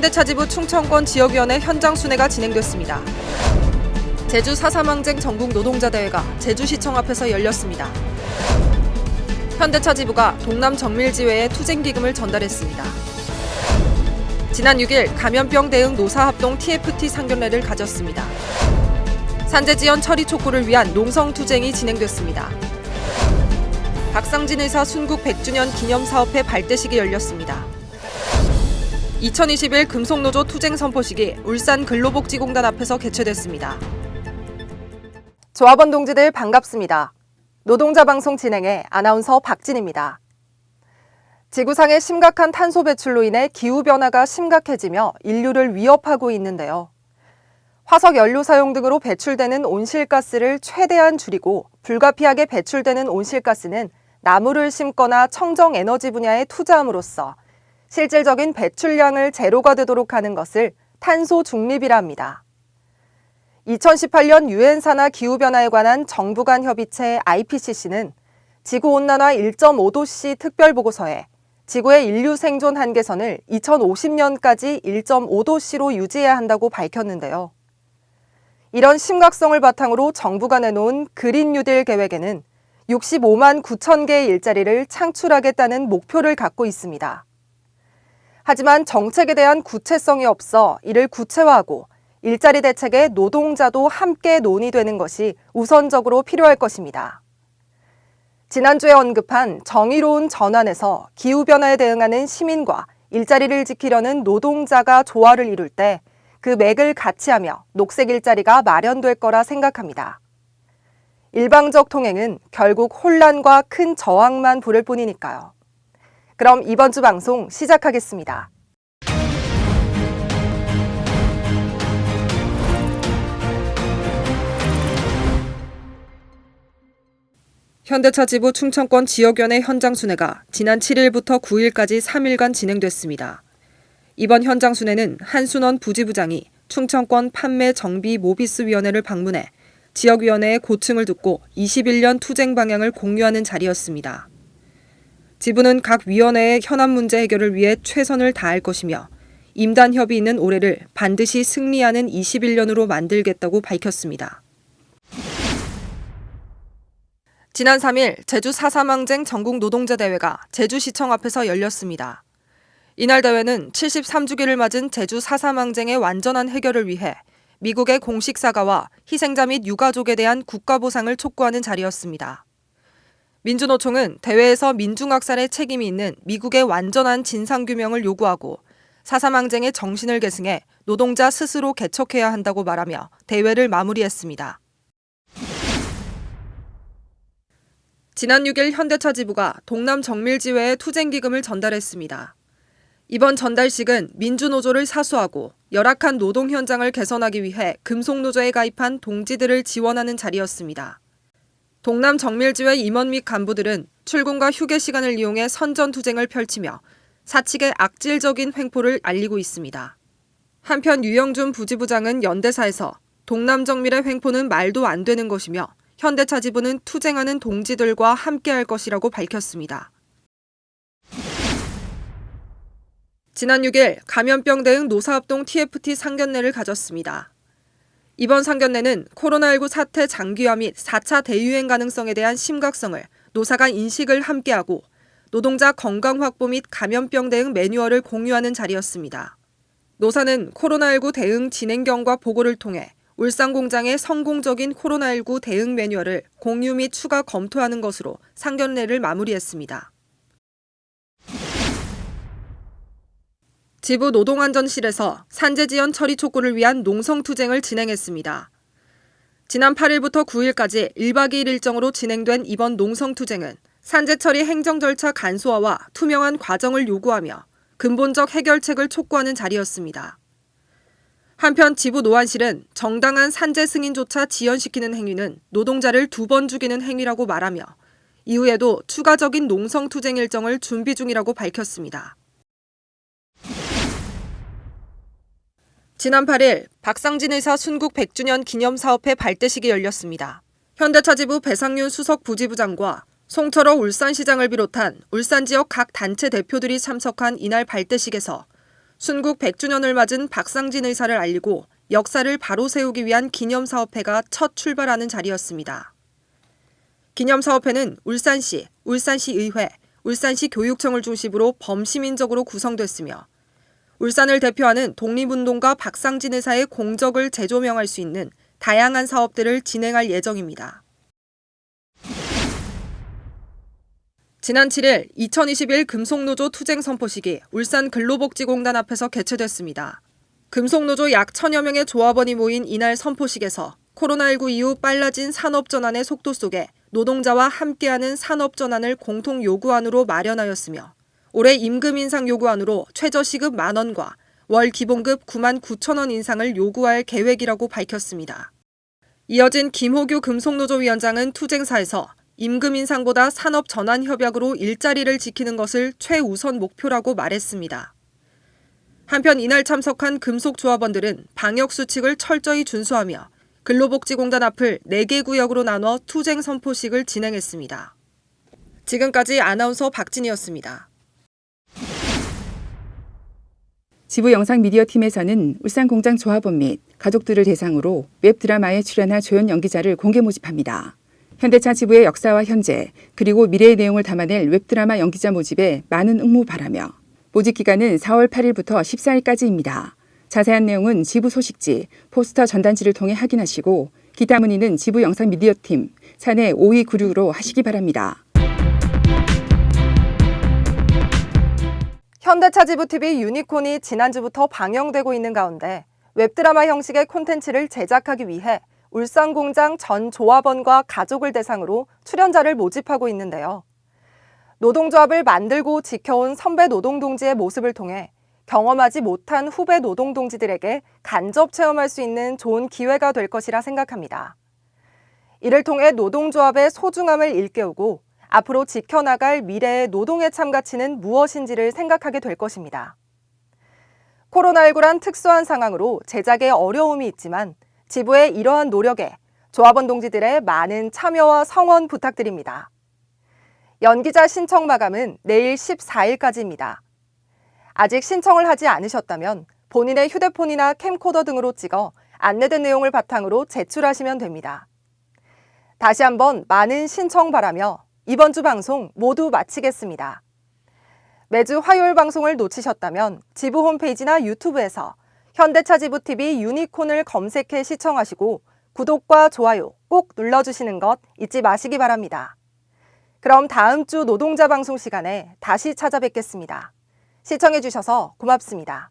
현대차지부 충청권 지역위원회 현장 순회가 진행됐습니다. 제주 4.3항쟁 전국 노동자 대회가 제주시청 앞에서 열렸습니다. 현대차지부가 동남 정밀지회에 투쟁기금을 전달했습니다. 지난 6일 감염병 대응 노사합동 TFT 상견례를 가졌습니다. 산재지연 처리 촉구를 위한 농성투쟁이 진행됐습니다. 박상진 의사 순국 100주년 기념사업회 발대식이 열렸습니다. 2021 금속노조 투쟁 선포식이 울산 근로복지공단 앞에서 개최됐습니다. 조합원 동지들 반갑습니다. 노동자 방송 진행의 아나운서 박진입니다. 지구상의 심각한 탄소 배출로 인해 기후 변화가 심각해지며 인류를 위협하고 있는데요. 화석 연료 사용 등으로 배출되는 온실가스를 최대한 줄이고 불가피하게 배출되는 온실가스는 나무를 심거나 청정 에너지 분야에 투자함으로써 실질적인 배출량을 제로가 되도록 하는 것을 탄소 중립이라 합니다. 2018년 유엔 산하 기후 변화에 관한 정부 간 협의체 IPCC는 지구 온난화 1.5도씨 특별 보고서에 지구의 인류 생존 한계선을 2050년까지 1.5도씨로 유지해야 한다고 밝혔는데요. 이런 심각성을 바탕으로 정부가 내놓은 그린 뉴딜 계획에는 65만 9천 개의 일자리를 창출하겠다는 목표를 갖고 있습니다. 하지만 정책에 대한 구체성이 없어 이를 구체화하고 일자리 대책에 노동자도 함께 논의되는 것이 우선적으로 필요할 것입니다. 지난주에 언급한 정의로운 전환에서 기후변화에 대응하는 시민과 일자리를 지키려는 노동자가 조화를 이룰 때 그 맥을 같이 하며 녹색 일자리가 마련될 거라 생각합니다. 일방적 통행은 결국 혼란과 큰 저항만 부를 뿐이니까요. 그럼 이번 주 방송 시작하겠습니다. 현대차 지부 충청권 지역위원회 현장 순회가 지난 7일부터 9일까지 3일간 진행됐습니다. 이번 현장 순회는 한순원 부지부장이 충청권 판매 정비 모비스 위원회를 방문해 지역위원회의 고충을 듣고 21년 투쟁 방향을 공유하는 자리였습니다. 지부는 각 위원회의 현안 문제 해결을 위해 최선을 다할 것이며 임단 협의 있는 올해를 반드시 승리하는 21년으로 만들겠다고 밝혔습니다. 지난 3일 제주 4.3항쟁 전국 노동자 대회가 제주시청 앞에서 열렸습니다. 이날 대회는 73주기를 맞은 제주 4.3항쟁의 완전한 해결을 위해 미국의 공식 사과와 희생자 및 유가족에 대한 국가 보상을 촉구하는 자리였습니다. 민주노총은 대회에서 민중학살의 책임이 있는 미국의 완전한 진상규명을 요구하고 4.3항쟁의 정신을 계승해 노동자 스스로 개척해야 한다고 말하며 대회를 마무리했습니다. 지난 6일 현대차 지부가 동남 정밀지회에 투쟁기금을 전달했습니다. 이번 전달식은 민주노조를 사수하고 열악한 노동 현장을 개선하기 위해 금속노조에 가입한 동지들을 지원하는 자리였습니다. 동남 정밀지회 임원 및 간부들은 출근과 휴게 시간을 이용해 선전투쟁을 펼치며 사측의 악질적인 횡포를 알리고 있습니다. 한편 유영준 부지부장은 연대사에서 동남 정밀의 횡포는 말도 안 되는 것이며 현대차 지부는 투쟁하는 동지들과 함께할 것이라고 밝혔습니다. 지난 6일 감염병 대응 노사합동 TFT 상견례를 가졌습니다. 이번 상견례는 코로나19 사태 장기화 및 4차 대유행 가능성에 대한 심각성을 노사 간 인식을 함께하고 노동자 건강 확보 및 감염병 대응 매뉴얼을 공유하는 자리였습니다. 노사는 코로나19 대응 진행 경과 보고를 통해 울산 공장의 성공적인 코로나19 대응 매뉴얼을 공유 및 추가 검토하는 것으로 상견례를 마무리했습니다. 지부 노동안전실에서 산재지연 처리 촉구를 위한 농성투쟁을 진행했습니다. 지난 8일부터 9일까지 1박 2일 일정으로 진행된 이번 농성투쟁은 산재 처리 행정 절차 간소화와 투명한 과정을 요구하며 근본적 해결책을 촉구하는 자리였습니다. 한편 지부 노안실은 정당한 산재 승인조차 지연시키는 행위는 노동자를 두 번 죽이는 행위라고 말하며 이후에도 추가적인 농성 투쟁 일정을 준비 중이라고 밝혔습니다. 지난 8일 박상진 의사 순국 100주년 기념 사업회 발대식이 열렸습니다. 현대차지부 배상윤 수석 부지부장과 송철호 울산시장을 비롯한 울산 지역 각 단체 대표들이 참석한 이날 발대식에서 순국 100주년을 맞은 박상진 의사를 알리고 역사를 바로 세우기 위한 기념 사업회가 첫 출발하는 자리였습니다. 기념 사업회는 울산시, 울산시 의회, 울산시 교육청을 중심으로 범시민적으로 구성됐으며 울산을 대표하는 독립운동가 박상진 의사의 공적을 재조명할 수 있는 다양한 사업들을 진행할 예정입니다. 지난 7일 2021 금속노조 투쟁 선포식이 울산 근로복지공단 앞에서 개최됐습니다. 금속노조 약 천여 명의 조합원이 모인 이날 선포식에서 코로나19 이후 빨라진 산업전환의 속도 속에 노동자와 함께하는 산업전환을 공통 요구안으로 마련하였으며 올해 임금 인상 요구안으로 최저시급 만 원과 월 기본급 9만 9천 원 인상을 요구할 계획이라고 밝혔습니다. 이어진 김호규 금속노조 위원장은 투쟁사에서 임금 인상보다 산업 전환 협약으로 일자리를 지키는 것을 최우선 목표라고 말했습니다. 한편 이날 참석한 금속조합원들은 방역 수칙을 철저히 준수하며 근로복지공단 앞을 4개 구역으로 나눠 투쟁 선포식을 진행했습니다. 지금까지 아나운서 박진이었습니다. 지부 영상 미디어 팀에서는 울산 공장 조합원 및 가족들을 대상으로 웹 드라마에 출연할 조연 연기자를 공개 모집합니다. 현대차 지부의 역사와 현재 그리고 미래의 내용을 담아낼 웹 드라마 연기자 모집에 많은 응모 바라며 모집 기간은 4월 8일부터 14일까지입니다. 자세한 내용은 지부 소식지, 포스터 전단지를 통해 확인하시고 기타 문의는 지부 영상 미디어 팀 사내 5296으로 하시기 바랍니다. 현대차 지부TV 유니콘이 지난주부터 방영되고 있는 가운데 웹드라마 형식의 콘텐츠를 제작하기 위해 울산공장 전 조합원과 가족을 대상으로 출연자를 모집하고 있는데요. 노동조합을 만들고 지켜온 선배 노동동지의 모습을 통해 경험하지 못한 후배 노동동지들에게 간접 체험할 수 있는 좋은 기회가 될 것이라 생각합니다. 이를 통해 노동조합의 소중함을 일깨우고 앞으로 지켜나갈 미래의 노동의 참 가치는 무엇인지를 생각하게 될 것입니다. 코로나19란 특수한 상황으로 제작에 어려움이 있지만 지부의 이러한 노력에 조합원 동지들의 많은 참여와 성원 부탁드립니다. 연기자 신청 마감은 내일 14일까지입니다. 아직 신청을 하지 않으셨다면 본인의 휴대폰이나 캠코더 등으로 찍어 안내된 내용을 바탕으로 제출하시면 됩니다. 다시 한번 많은 신청 바라며 이번 주 방송 모두 마치겠습니다. 매주 화요일 방송을 놓치셨다면 지부 홈페이지나 유튜브에서 현대차 지부TV 유니콘을 검색해 시청하시고 구독과 좋아요 꼭 눌러주시는 것 잊지 마시기 바랍니다. 그럼 다음 주 노동자 방송 시간에 다시 찾아뵙겠습니다. 시청해주셔서 고맙습니다.